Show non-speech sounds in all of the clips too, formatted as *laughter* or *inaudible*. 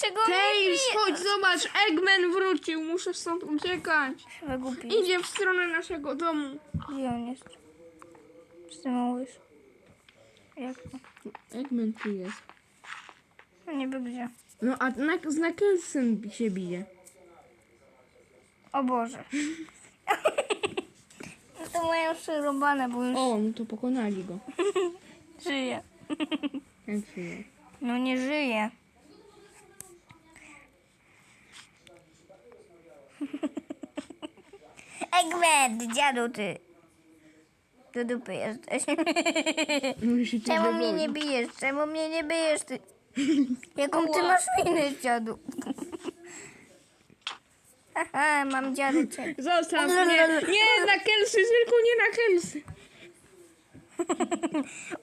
Czego nie Tails, bije? chodź, zobacz, Eggman wrócił, muszę stąd uciekać. Idzie w stronę naszego domu. Gdzie on jest? Wstrzymałeś. Jak to? Eggman tu jest. No niby gdzie? No a na, z Knucklesem się bije. O Boże. no *laughs* to mają przerobane, bo już O, no to pokonali go. *laughs* żyje. Jak żyje. No nie żyje. Eggman, dziadu ty. Do dupy jesteś. Cię Czemu mnie nie bijesz? Czemu mnie nie bijesz ty? *laughs* Jaką ty masz minę, dziadu? Aha, mam dziadeczek. Zostaw mnie. Nie, na Kelsey, tylko nie na Kelsey.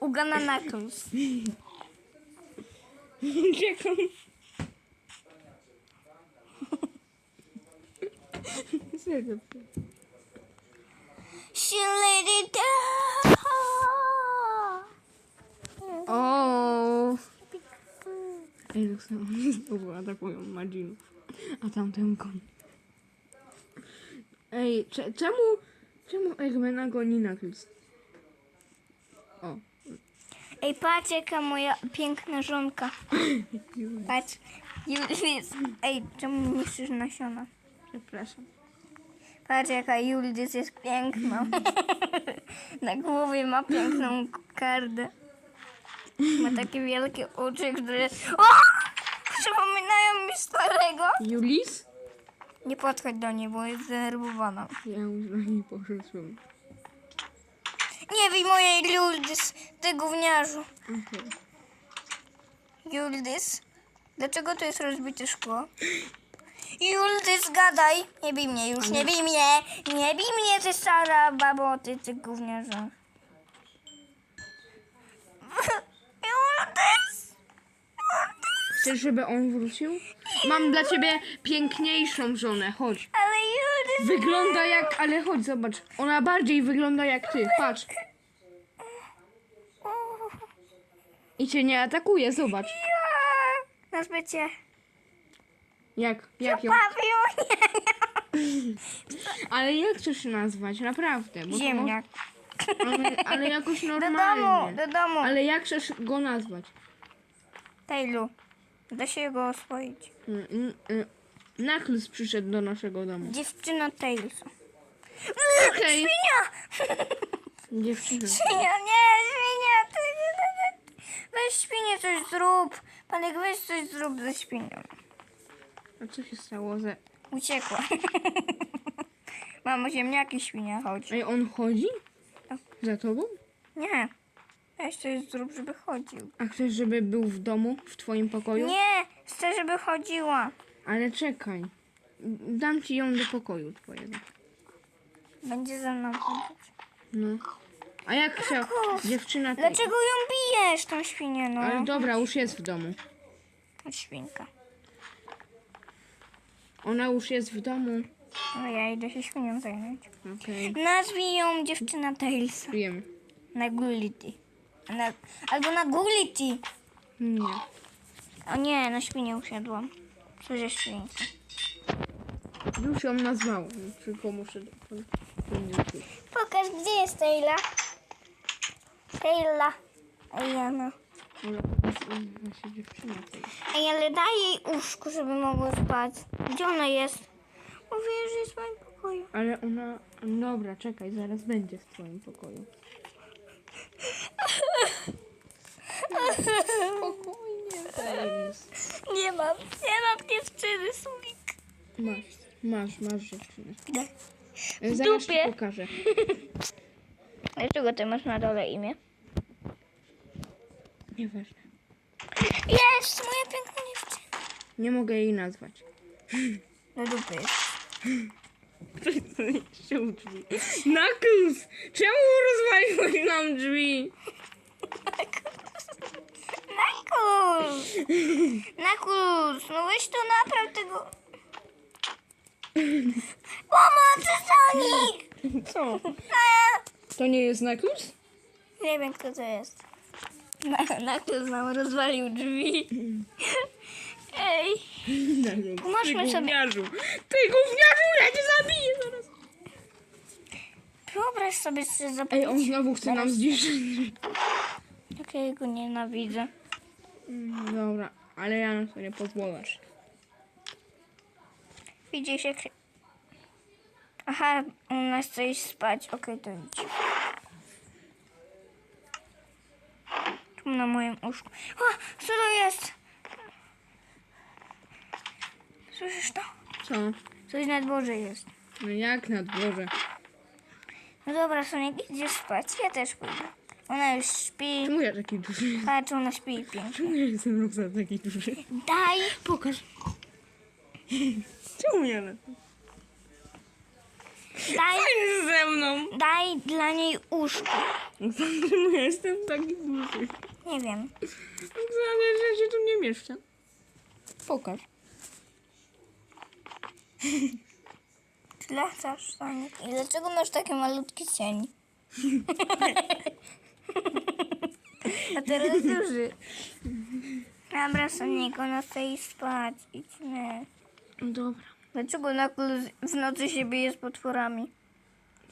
*laughs* Ugana Knuckles. *laughs* Uciekam. Serio. She laid it down. O. Ej, znowu *laughs* atakują Madzinów. A tamten kon. Ej, cze, czemu, czemu Eggmana goni Knuckles? O. Ej, patrz jaka moja piękna żonka. *laughs* Patrz. Julius. Ej, czemu niszczysz nasiona? Przepraszam. Patrz jaka Julius jest piękna. *laughs* Na głowie ma piękną kardę. Ma takie wielkie oczy, które... O! Przypominają mi starego. Julis? Nie podchodź do niej, bo jest zdenerwowana. Ja już na niej poszedłem. Nie bij mojej Julius, ty gówniarzu. Okej. Juldys, dlaczego to jest rozbite szkło? Juldys, gadaj! Nie bij mnie już, nie bij mnie! Nie bij mnie, ty stara babo, ty, ty gówniarzu. *laughs* Juldys! Chcesz, żeby on wrócił? Mam dla ciebie piękniejszą żonę, chodź. Ale Juldys... Wygląda jak, ale chodź, zobacz. Ona bardziej wygląda jak ty, patrz. I cię nie atakuje, zobacz. Ja... Nazwę cię Jak, jak ją. Ale jak chcesz się nazwać, naprawdę? Bo to Ziemniak. Ale, ale jakoś Do domu, normalnie. do domu. Ale jak chcesz go nazwać? Tejlu, da się go oswoić. Mm, mm, mm. Knuckles przyszedł do naszego domu. Dziewczyna Tailsa. Okej. Świnia! Dziewczyna. Świnia, nie, świnia! Weź świnie coś zrób. Panek, weź coś zrób ze świnią. A co się stało ze... Uciekła. *laughs* Mamo, ziemniaki świnia, chodź. Ej, on chodzi? Za tobą? Nie. Weź coś zrób, żeby chodził. A chcesz, żeby był w domu, w twoim pokoju? Nie, chcę, żeby chodziła. Ale czekaj. Dam ci ją do pokoju twojego. Będzie ze mną chodzić. No. A jak się dziewczyna tej... Dlaczego ją bijesz, tą świnię, no? Ale dobra, już jest w domu. Świnka. Ona już jest w domu. No ja idę się świnią zająć. Okej. Nazwij ją dziewczyna Tailsa. Wiem. Na Gulity. Na, albo na Gulity. Nie. O nie, na świnię usiadłam. Co ze świnka? Już ją nazwałem. Tylko muszę... Pokaż, gdzie jest Taylor. Taylor. No. Ale właśnie dziewczyna. Ej, ale daj jej uszko, żeby mogło spać. Gdzie ona jest? Mówię, że jest w moim pokoju. Ale ona... Dobra, czekaj, zaraz będzie w twoim pokoju. Spokojnie, Tails. Nie mam, nie mam dziewczyny, słowik. Masz, masz, masz dziewczynę. Daj. E, Zaraz ci dupie. pokażę. *laughs* Dlaczego ty masz na dole imię? Nieważne. Jest, moja piękna dziewczyna. Nie mogę jej nazwać. Do dupy zniszczył drzwi. Knuckles! Czemu rozwaliłeś nam drzwi? Nakus! Nakus! No weź to napraw tego... Pomocy, Sonic! Co? To nie jest Knuckles? Nie wiem, kto to jest. Nakus nam rozwalił drzwi. Ej. Pomóżmy sobie. gówniarzu! Ty gówniarzu, ja cię zabiję zaraz! Wyobraź sobie, że Ej, zapalić. on znowu chce nam zniszczyć. Jak ja go nienawidzę. Mm, Dobra, ale ja na to nie pozwolę. Widzisz jak... Aha, u nas chce iść spać. Okej, to idź. Na moim łóżku. O, co to jest? Słyszysz to? Co? Coś na dworze jest. No jak na dworze? No dobra, Sonik, idziesz spać. Ja też pójdę. Ona już śpi. Czemu ja taki duży? Patrz, ona śpi pięknie. Czemu ja jestem Roxana taki duży? Daj, Pokaż. Czemu ja na daj, Chodź ze mną! daj dla niej łóżko. Czemu ja jestem taki duży? Nie wiem. Roxana, że się tu nie mieszczę. Pokaż. *laughs* Tyle chcesz, Sonik. I dlaczego masz taki malutki cień? *laughs* A teraz duży. Dobra, Sonik, ona chce iść spać. Idźmy. Dobra. Dlaczego na w nocy się bije z potworami?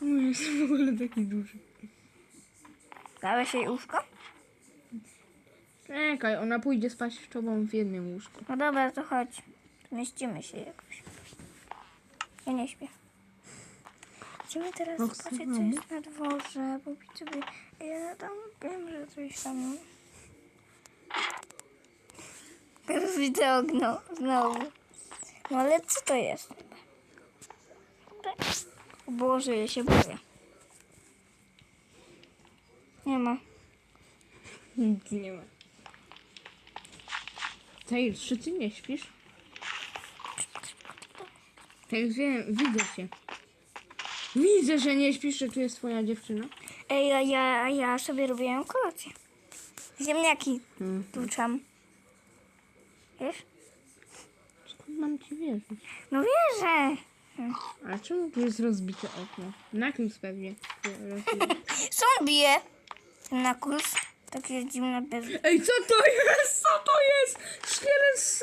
Ja jestem w ogóle taki duży? Dałeś jej łóżko? Czekaj, ona pójdzie spać z tobą w jednym łóżku. No dobra, to chodź. Zmieścimy się jakoś. Ja nie śpię. Idziemy teraz No, zobaczyć, co no. jest na dworze, bo sobie ja tam wiem, że coś tam... Teraz *laughs* widzę okno znowu. No ale co to jest? O Boże, ja się boję. Nie ma. Nic nie ma. Tej, czy ty nie śpisz? Tak wiem, widzę cię. Widzę, że nie śpisz, że tu jest twoja dziewczyna. Ej, a ja, a ja sobie robiłem kolację. Ziemniaki Hmm. tłuczam. Wiesz? Skąd mam ci wierzyć? No wierzę. A czemu tu jest rozbite okno? Na kim pewnie? *laughs* On bije? Na kurs. Takie dziwne bez... Ej, co to jest? Co to jest? Szkielet z...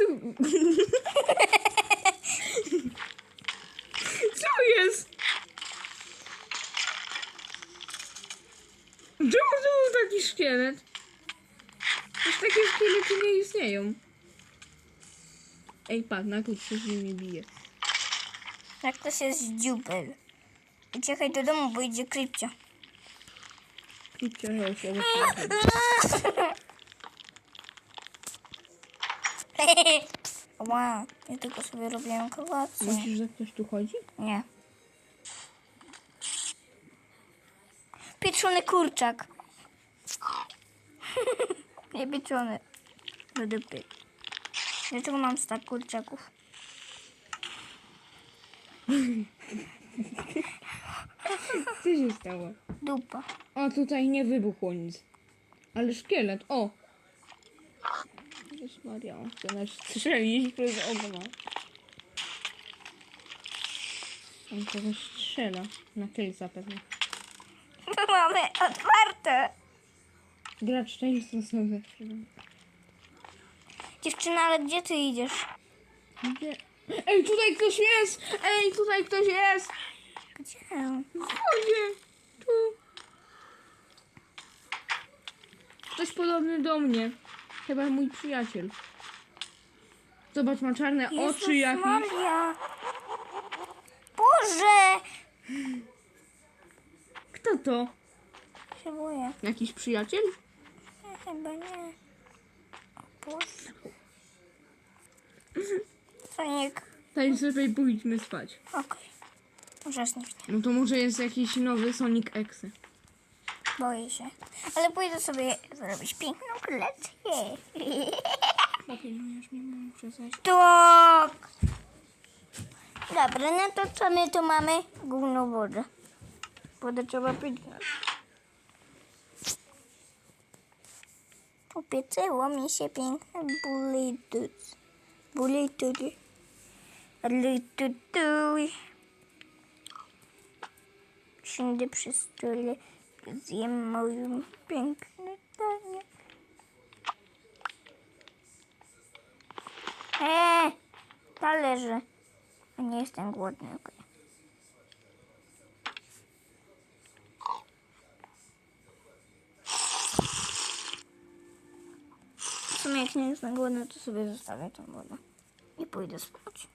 Co jest? Czemu to był taki szkielet? Już takie szkielety istnieją. Ej, patrz, na klucz się z nimi bije. Jak to się zdziubel. I czekaj do domu, bo idzie krypcia. Klipcio się *laughs* Wow, ja tylko sobie robiłem kolację. Myślisz, że ktoś tu chodzi? Nie. Pieczony kurczak. *laughs* Nie pieczony. Do dupy. Dlaczego mam stak kurczaków? *laughs* Co się stało? Dupa. O, tutaj nie wybuchło nic. Ale szkielet, o! Jezus Maria, on chce nas strzelić przez okno. On kogoś strzela. Na Kelsa pewnie. *laughs* Mamy otwarte. Gracz często sobie strzela. Dziewczyna, ale gdzie ty idziesz? Gdzie? Ej, tutaj ktoś jest! Ej, tutaj ktoś jest! Gdzie? Chodźcie! Tu! Ktoś podobny do mnie. Chyba mój przyjaciel. Zobacz, ma czarne Jezus oczy jakieś. Maria. Boże! Kto to? Się boję. Jakiś przyjaciel? Chyba nie. Boże. Sonik. Daj sobie pójdźmy spać. Okej. Możesz nie No to może jest jakiś nowy Sonic X. Boję się. Ale pójdę sobie zrobić piękną kolację. Zapilnujesz mnie, muszę zejść. Tak. Dobra, no to co my tu mamy? Główną wodę. Wodę trzeba pić. Upiecyło mi się piękne bulitus. Bulitudy. Litutuj. Siędę przy stole. Zjem moją piękne danie. Eee! talerze. Nie jestem głodny, okej. W sumie jak nie jestem głodny, to sobie zostawię tą wodę. I pójdę spać.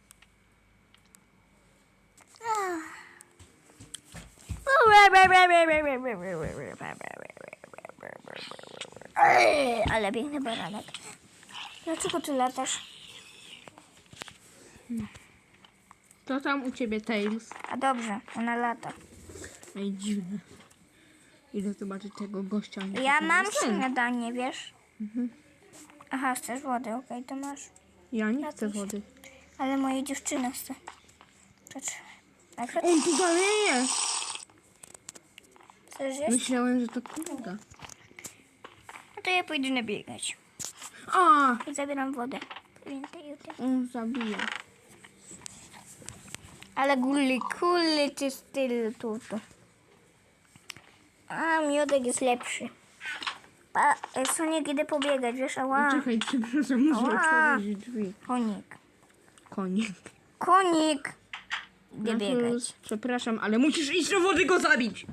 Ej, Ale piękny baranek. Dlaczego ty latasz? To tam u ciebie, Tails. A dobrze, ona lata. Ej, dziwne. Idę zobaczyć tego gościa. Ja mam śniadanie, wiesz? Aha, chcesz wody, okej, to masz. Ja nie chcę Jakiś. wody. Ale moje dziewczyny chce. Trzeba. Najpierw On tu dalej jest. chcesz jeść? Myślałem, że to kolega. No to ja pójdę nabiegać. A, I zabieram wodę. Jutro. on zabija. Ale gulli, kulli czy styl tutu. A, miodek jest lepszy. Pa, e, Soniek, idę pobiegać, wiesz, ała. Czekaj, przepraszam, muszę Ała. otworzyć drzwi. Konik. Konik. Konik! Idę biegać. Natus, Przepraszam, ale musisz iść do wody go zabić.